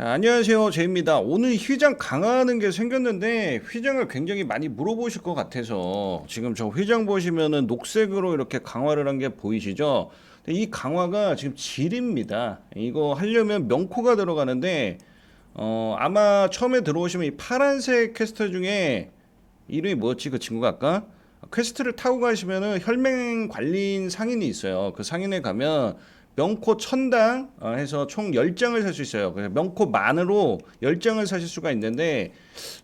자, 안녕하세요. 제입니다. 오늘 휘장 강화하는 게 생겼는데 휘장을 굉장히 많이 물어보실 것 같아서 지금 저 휘장 보시면은 녹색으로 이렇게 강화를 한 게 보이시죠? 이 강화가 지금 질입니다. 이거 하려면 명코가 들어가는데 어, 아마 처음에 들어오시면 이 파란색 퀘스트 중에 이름이 뭐였지 그 친구가 아까 퀘스트를 타고 가시면은 혈맹 관리인 상인이 있어요. 그 상인에 가면 명코 천당 어, 해서 총 10장을 살 수 있어요. 그래서 명코 만으로 10장을 사실 수가 있는데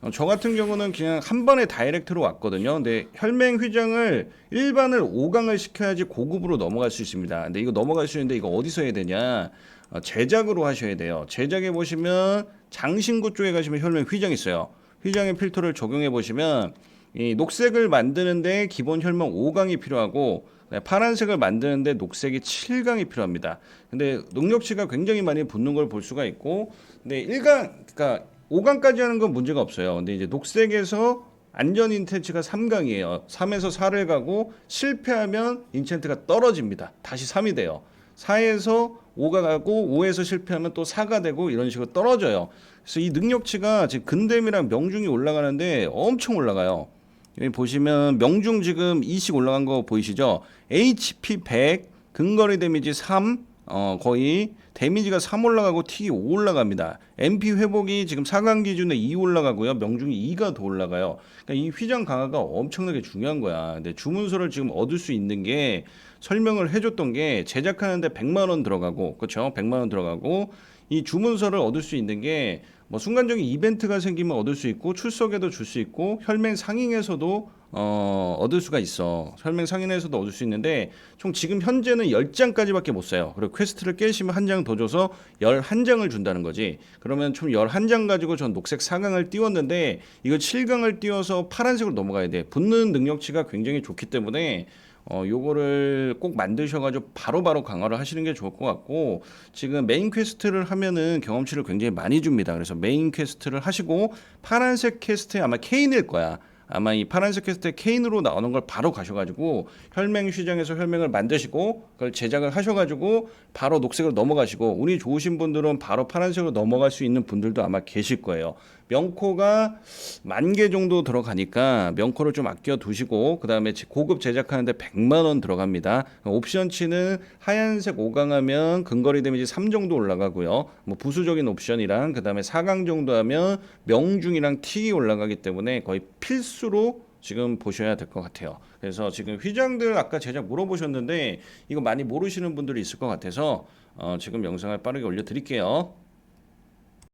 어, 저 같은 경우는 그냥 한 번에 다이렉트로 왔거든요. 근데 혈맹 휘장을 일반을 5강을 시켜야지 고급으로 넘어갈 수 있습니다. 근데 이거 넘어갈 수 있는데 이거 어디서 해야 되냐? 어, 제작으로 하셔야 돼요. 제작에 보시면 장신구 쪽에 가시면 혈맹 휘장 있어요. 휘장의 필터를 적용해 보시면 이 녹색을 만드는데 기본 혈맹 5강이 필요하고 네, 파란색을 만드는데 녹색이 7강이 필요합니다. 근데 능력치가 굉장히 많이 붙는 걸 볼 수가 있고 근데 1강 그러니까 5강까지 하는 건 문제가 없어요. 근데 이제 녹색에서 안전 인텐츠가 3강이에요. 3에서 4를 가고 실패하면 인텐트가 떨어집니다. 다시 3이 돼요. 4에서 5가 가고 5에서 실패하면 또 4가 되고 이런 식으로 떨어져요. 그래서 이 능력치가 지금 근댐이랑 명중이 올라가는데 엄청 올라가요. 여기 보시면 명중 지금 2씩 올라간 거 보이시죠? HP 100, 근거리 데미지 3, 어 거의 데미지가 3 올라가고 T 5 올라갑니다. MP 회복이 지금 4강 기준에 2 올라가고요. 명중이 2가 더 올라가요. 그러니까 이 휘장 강화가 엄청나게 중요한 거야. 근데 주문서를 지금 얻을 수 있는 게 설명을 해줬던 게 제작하는데 100만 원 들어가고 그렇죠? 100만 원 들어가고 이 주문서를 얻을 수 있는 게 뭐 순간적인 이벤트가 생기면 얻을 수 있고 출석에도 줄 수 있고 혈맹 상인에서도 어, 얻을 수가 있어. 혈맹 상인에서도 얻을 수 있는데 총 지금 현재는 10장까지밖에 못 사요. 그리고 퀘스트를 깨시면 한 장 더 줘서 11장을 준다는 거지. 그러면 총 11장 가지고 전 녹색 4강을 띄웠는데 이거 7강을 띄워서 파란색으로 넘어가야 돼. 붙는 능력치가 굉장히 좋기 때문에 어, 요거를 꼭 만드셔가지고 바로바로 강화를 하시는 게 좋을 것 같고, 지금 메인 퀘스트를 하면은 경험치를 굉장히 많이 줍니다. 그래서 메인 퀘스트를 하시고, 파란색 퀘스트에 아마 케인일 거야. 아마 이 파란색 퀘스트에 케인으로 나오는 걸 바로 가셔가지고 혈맹 시장에서 혈맹을 만드시고 그걸 제작을 하셔가지고 바로 녹색으로 넘어가시고 운이 좋으신 분들은 바로 파란색으로 넘어갈 수 있는 분들도 아마 계실 거예요. 명코가 만 개 정도 들어가니까 명코를 좀 아껴 두시고 그 다음에 고급 제작하는데 100만 원 들어갑니다. 옵션치는 하얀색 5강 하면 근거리 데미지 3 정도 올라가고요. 뭐 부수적인 옵션이랑 그 다음에 4강 정도 하면 명중이랑 틱이 올라가기 때문에 거의 필수로 지금 보셔야 될 것 같아요. 그래서 지금 휘장들 아까 제작 물어보셨는데 이거 많이 모르시는 분들이 있을 것 같아서 어, 지금 영상을 빠르게 올려드릴게요.